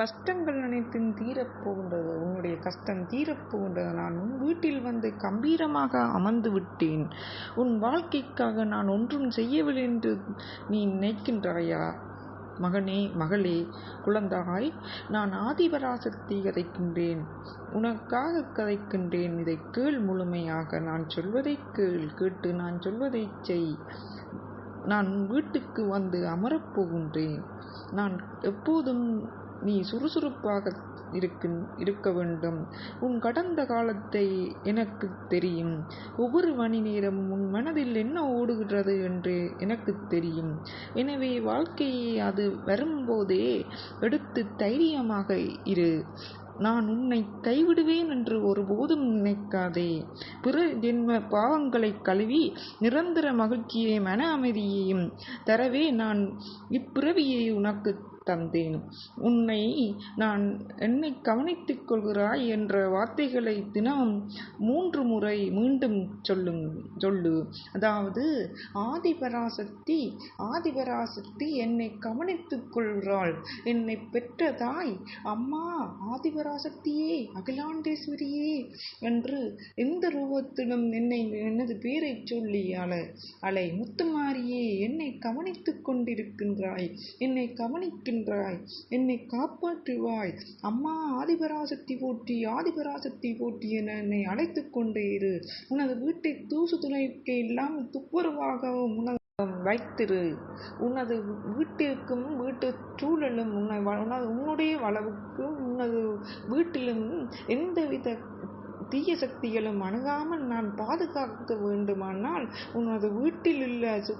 கஷ்டங்கள் அனைத்தும் தீரப்போகின்றது உன்னுடைய கஷ்டம் தீரப்போகின்றது நான் உன் வீட்டில் வந்து கம்பீரமாக அமர்ந்து விட்டேன். உன் வாழ்க்கைக்காக நான் ஒன்றும் செய்யவில்லை என்று நீ நினைக்கின்றாயா? மகனே மகளே குழந்தாய் நான் ஆதிபராசக்தி கதைக்கின்றேன். உனக்காக கதைக்கின்றேன். இதை கேள் முழுமையாக. நான் சொல்வதை கேள். கேட்டு நான் சொல்வதைச் செய். நான் உன் வீட்டுக்கு வந்து அமரப் போகின்றேன். நான் எப்போதும் நீ சுறுசுறுப்பாக இருக்கின் இருக்க வேண்டும். உன் கடந்த காலத்தை எனக்கு தெரியும். ஒவ்வொரு மணி நேரமும் உன் மனதில் என்ன ஓடுகிறது என்று எனக்கு தெரியும். எனவே வாழ்க்கையை அது வரும்போதே எடுத்து தைரியமாக இரு. நான் உன்னை கைவிடுவேன் என்று ஒருபோதும் நினைக்காதே. பிற ஜென்ம பாவங்களை கழுவி நிரந்தர மகிழ்ச்சியை மன அமைதியையும் தரவே நான் இப்பிறவியை உனக்கு தந்தேன். உன்னை நான் என்னை கவனித்துக் கொள்கிறாய் என்ற வார்த்தைகளை தினம் மூன்று முறை மீண்டும் சொல்லுங் சொல்லு. அதாவது ஆதிபராசக்தி ஆதிபராசக்தி என்னை கவனித்துக் கொள்கிறாள். என்னை பெற்ற தாய் அம்மா ஆதிபராசக்தியே அகிலாண்டேஸ்வரியே என்று எந்த ரூபத்திலும் என்னை எனது பேரை சொல்லி அலை அலை முத்துமாரியே என்னை கவனித்துக் கொண்டிருக்கின்றாய். என்னை இருக்கின்றாய் என்னை காப்பாற்றுவாய். அம்மா ஆதிபராசக்தி போற்றி ஆதிபராசக்தி போற்றி என என்னை அழைத்து கொண்டே இரு. உனது வீட்டை தூசு துளைக்க இல்லாமல் துப்புரவாகவும் உனது வைத்திரு. உனது வீட்டிற்கும் வீட்டு சூழலும் உன்னை உனது உன்னுடைய வளவுக்கும் உனது வீட்டிலும் எந்தவித தீய சக்திகளும் அணுகாமல் நான் பாதுகாக்க வேண்டுமானால் உனது வீட்டில் உள்ள சு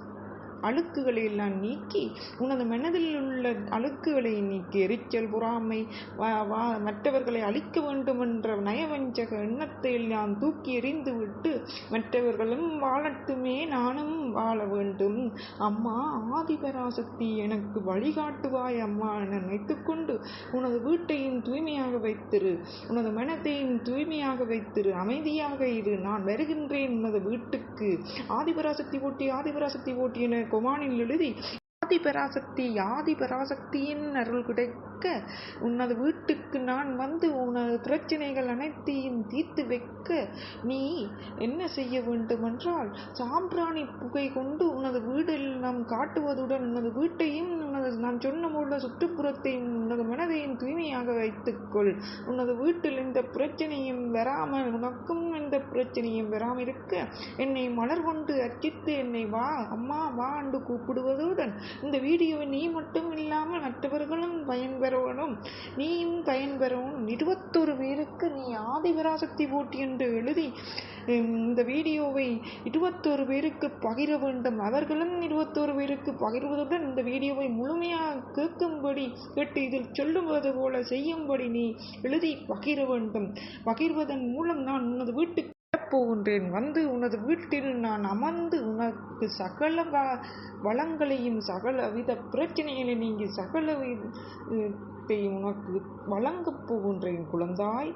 அழுக்குகளை எல்லாம் நீக்கி உனது மனதில் உள்ள அழுக்குகளை நீக்கி எரிச்சல் பொறாமை வா மற்றவர்களை அழிக்க வேண்டும் என்ற நயவஞ்சக எண்ணத்தை எல்லாம் தூக்கி எறிந்து விட்டு மற்றவர்களும் வாழட்டுமே நானும் வாழ வேண்டும். அம்மா ஆதிபராசக்தி எனக்கு வழிகாட்டுவாய் அம்மா என நினைத்துக்கொண்டு உனது வீட்டையும் தூய்மையாக வைத்திரு. உனது மனத்தையும் தூய்மையாக வைத்திரு. அமைதியாக இரு. நான் வருகின்றேன் உனது வீட்டுக்கு. ஆதிபராசக்தி போட்டி ஆதிபராசக்தி போட்டி என கொமானில் எழுதி ஆதிபராசக்தி ஆதிபராசக்தியின் அருள் கிடைக்க உனது வீட்டுக்கு நான் வந்து உனது பிரச்சனைகள் அனைத்தையும் தீர்த்து வைக்க நீ என்ன செய்ய வேண்டுமென்றால் சாம்பிராணி புகை கொண்டு உனது வீடெல்லாம் காட்டுவதுடன் உனது வீட்டையும் உனது நான் சொன்ன போல சுற்றுப்புறத்தையும் உனது மனதையும் தூய்மையாக வைத்துக்கொள். உனது வீட்டில் எந்த பிரச்சனையும் வராமல் உனக்கும் எந்த பிரச்சனையும் வராமல் இருக்க என்னை மலர் கொண்டு அர்ச்சித்து என்னை வா அம்மா வா என்று கூப்பிடுவதுடன் இந்த வீடியோவை நீ மட்டும் இல்லாமல் மற்றவர்களும் பயன்பெறணும். நீயும் பயன்பெறணும். இருபத்தொரு பேருக்கு நீ ஆதிபராசக்தி போட்டி என்று எழுதி இந்த வீடியோவை இருபத்தொரு பேருக்கு பகிர வேண்டும். அவர்களும் இருபத்தொரு பேருக்கு பகிர்வதுடன் இந்த வீடியோவை முழுமையாக கேட்கும்படி கேட்டு இதில் சொல்லுவது போல செய்யும்படி நீ எழுதி பகிர வேண்டும். பகிர்வதன் மூலம் நான் உனது வீட்டுக்கு போகின்றேன் வந்து உனது வீட்டில் நான் அமர்ந்து உனக்கு சகல வ வளங்களையும் சகல வித பிரச்சனைகளை நீங்கி சகல உனக்கு வழங்கப் போகின்றேன். குழந்தாய்.